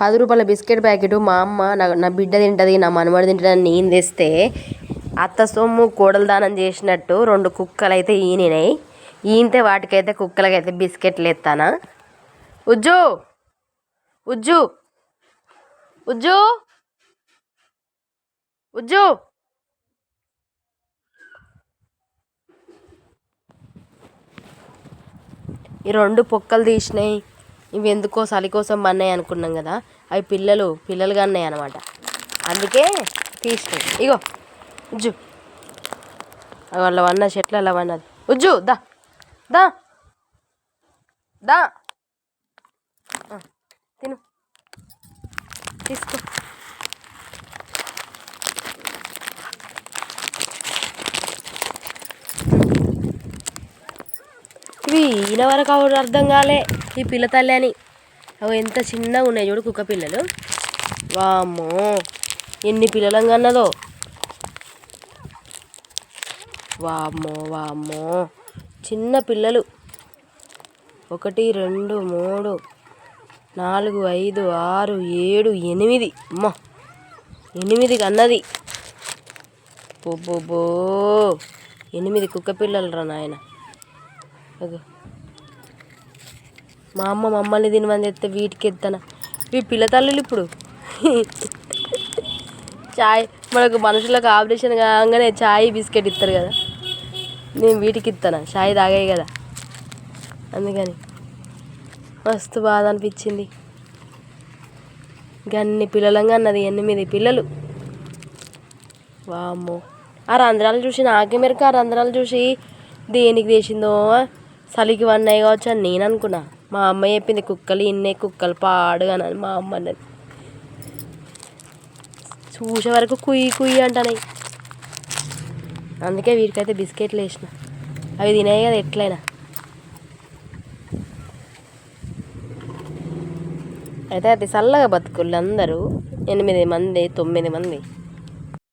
పది రూపాయల biscuit packet మా అమ్మ నా నా బిడ్డ తింటుంది నా మనమడి తింటుందని నేను తెస్తే అత్త సొమ్ము కోడలు దానం చేసినట్టు రెండు కుక్కలు అయితే ఈనినాయి. ఈనితే వాటికైతే కుక్కలకైతే బిస్కెట్లు ఎత్తానా? ఉజ్జు! ఉజ్జు! ఉజ్జు! ఉజ్జు! ఈ రెండు పొక్కలు తీసినాయి. ఇవి ఎందుకో చలి కోసం పన్నాయి అనుకున్నాం కదా. అవి పిల్లలు పిల్లలుగా అన్నాయి అనమాట అందుకే తీసినాయి ఇగో ఉజ్జు. వాళ్ళ వన్న చెట్లు అలా వన్నది. ఉజ్జు దా దా. దా. తిను. తీసుకో. ఇవి ఈయన వరకు అర్థం కాలే. ఈ పిల్ల తల్లి అని. అవి ఎంత చిన్నగా ఉన్నాయి చూడు కుక్క పిల్లలు. వామ్మో ఎన్ని పిల్లలంగా అన్నదో. వామ్మో వామ్మో చిన్న పిల్లలు. ఒకటి రెండు మూడు నాలుగు ఐదు ఆరు ఏడు ఎనిమిది. అమ్మో ఎనిమిది కన్నది బొబ్బో ఎనిమిది కుక్క పిల్లలు రా నాయన. అగో. మా అమ్మ మమ్మల్ని తినమని చెప్తే వీటికి ఎత్తాన? ఇవి పిల్లతల్లులు ఇప్పుడు? చాయ్ మనకు మనుషులకు ఆపరేషన్ కాగానే చాయ్ బిస్కెట్ ఇస్తారు కదా. నేను వీటికి ఇస్తాను చాయ్ తాగాయి కదా. అందుకని మస్తు బాధ అనిపించింది. గన్ని పిల్లలంగా అన్నది ఎనిమిది పిల్లలు. వామ్మో. ఆ రంధ్రాలు చూసి నాకే మెరకు ఆ రంధ్రాలు చూసి దేనికి చేసిందో చలికి వన్నాయి కావచ్చు అని నేను అనుకున్నా. మా అమ్మ చెప్పింది కుక్కలు ఇన్నే కుక్కలు పాడుగా అని మా అమ్మ అన్నది. చూసే వరకు కుయ్యి కుయ్యి అంటున్నాయి. అందుకే వీరికైతే బిస్కెట్లు వేసిన. అవి తినాయి కదా ఎట్లయినా. అయితే అది చల్లగా బతుకుళ్ళు అందరూ ఎనిమిది మంది తొమ్మిది మంది.